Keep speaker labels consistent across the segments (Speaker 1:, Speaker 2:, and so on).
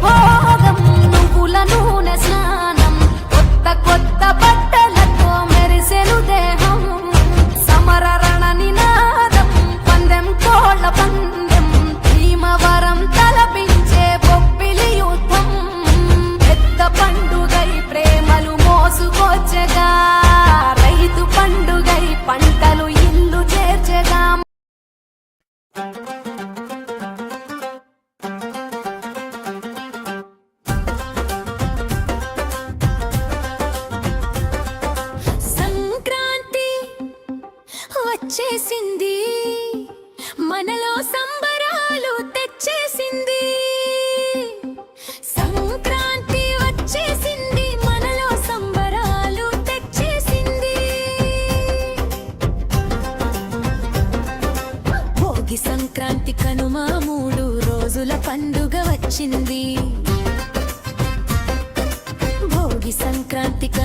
Speaker 1: భోగం నువ్వుల నూనె స్నా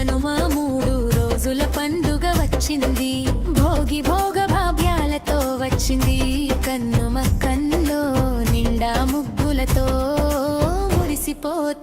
Speaker 1: కనుమ మూడు రోజుల పండుగ వచ్చింది. భోగి భోగ భావ్యాలతో వచ్చింది. కన్నుమ కన్నులో నిండా ముగ్గులతో మురిసిపో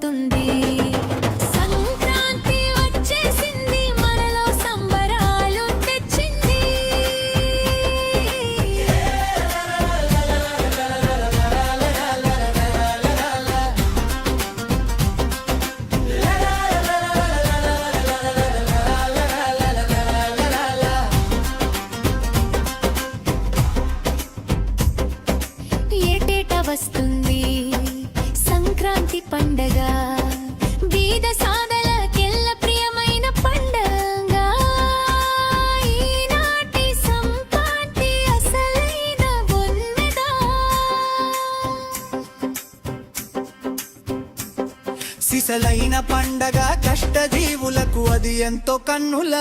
Speaker 1: అసలైన
Speaker 2: పండగ కష్టజీవులకు అది ఎంతో కన్నుల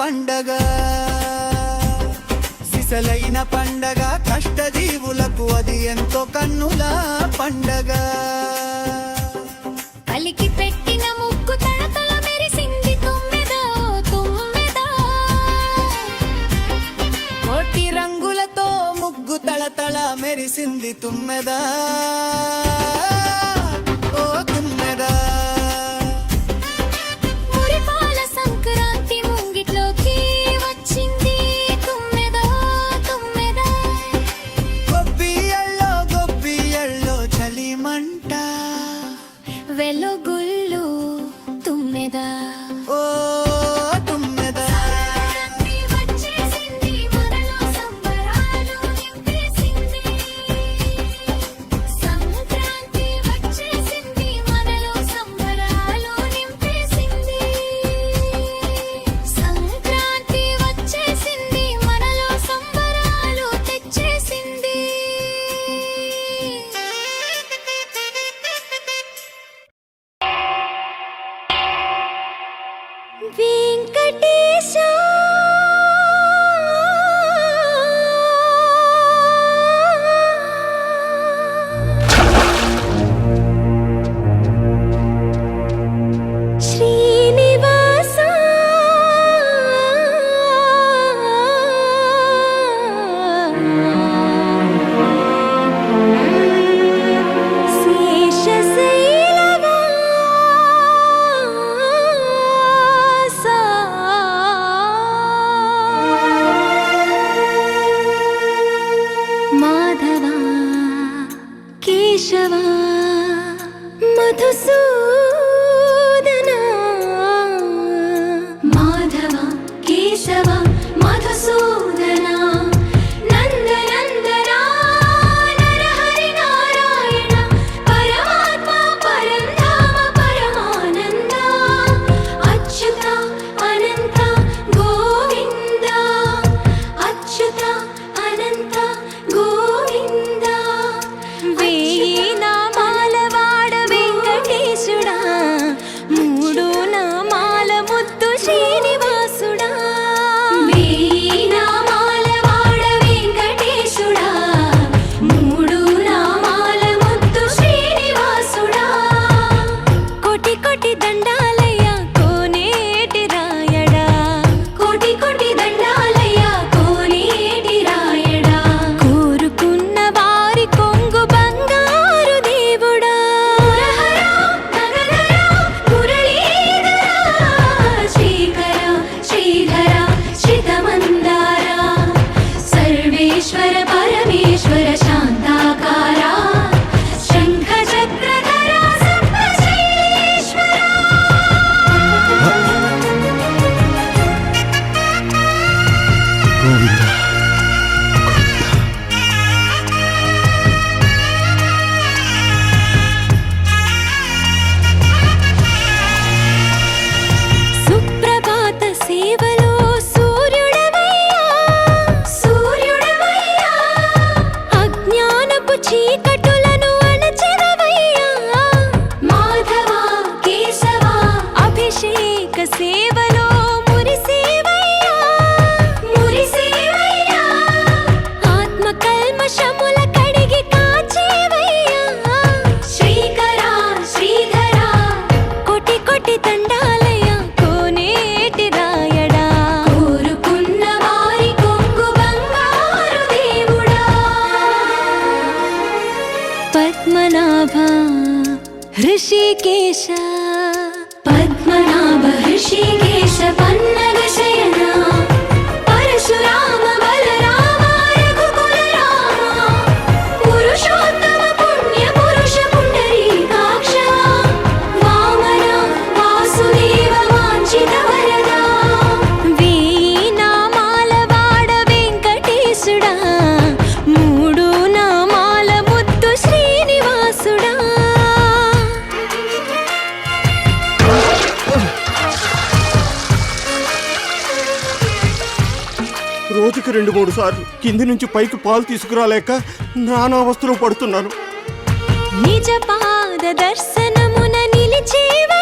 Speaker 2: పండగ. సిసలైన పండగ కష్ట జీవులకు అది ఎంతో కన్నుల పండగ.
Speaker 1: కలికి పెట్టిన ముక్కు
Speaker 2: కోటి రంగులతో ముగ్గు తళతళ మెరిసింది తుమ్మెదా.
Speaker 3: ಕೇಶವಾ but I
Speaker 1: రోజుకి రెండు మూడు సార్లు కింది నుంచి పైకి పాలు తీసుకురాలేక నానా అవస్థలు పడుతున్నాను.
Speaker 3: నిజ పాద దర్శనమున
Speaker 1: నిలిచేవా?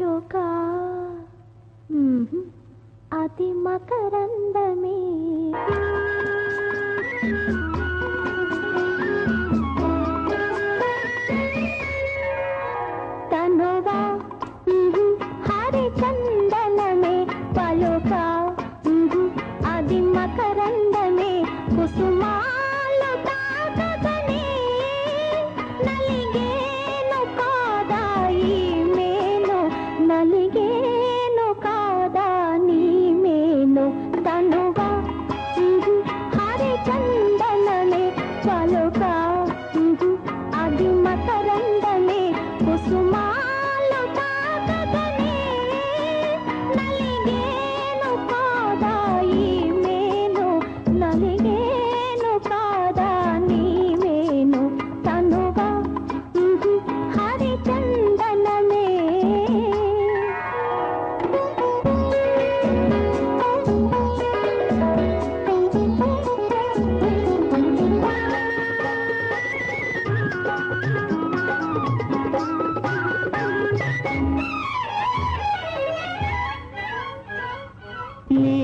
Speaker 3: నాలుక. అతి మకరందమే.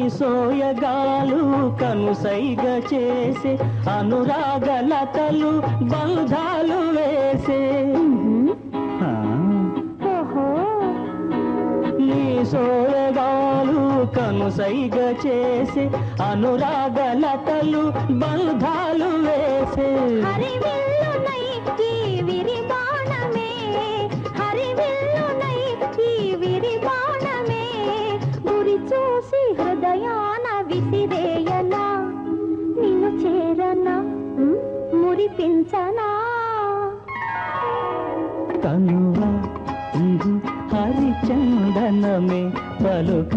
Speaker 4: సోయగాలు కనుసైగ చేసే అనురాగలతలు బంధాలు వేసే. నీ సోయగాలు కనుసైగ చేసే అనురాగలతలు బంధాలు వేసే.
Speaker 1: మురిపించనా
Speaker 4: కనువ హరిచందనమే పలుక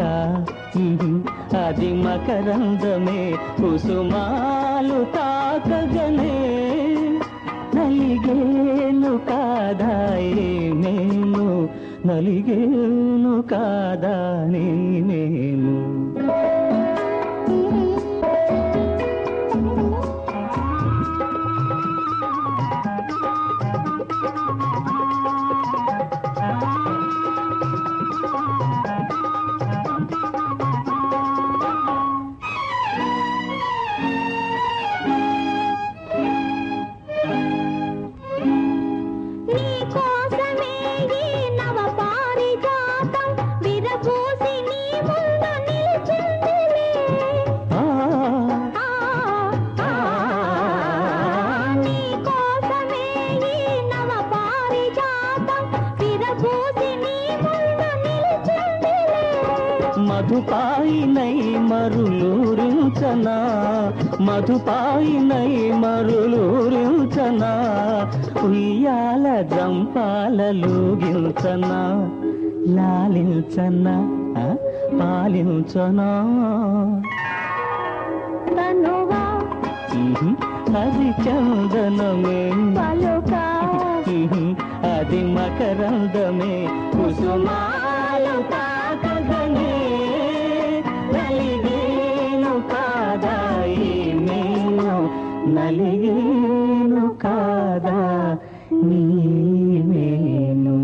Speaker 4: అది మకరందమే కుసుమాలు తాకగనే. నలిగేను కాదాయే నేను నలిగేను కాదా నేను. మధుపాయినై మరులూరించనా? మధుపాయినై మరులూరించనా? ఉయ్యాల జంపాలలుగించనా లాలించనా? పాలించనా?
Speaker 1: తనువా?
Speaker 4: అది చందనమే.
Speaker 1: పలుకా?
Speaker 4: అది మకరందమే. కుసుమాలు కలిగేను కాదా నీ నేను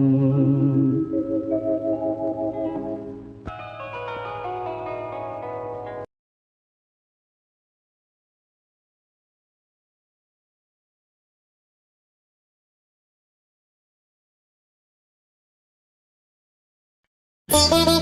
Speaker 1: Thank you.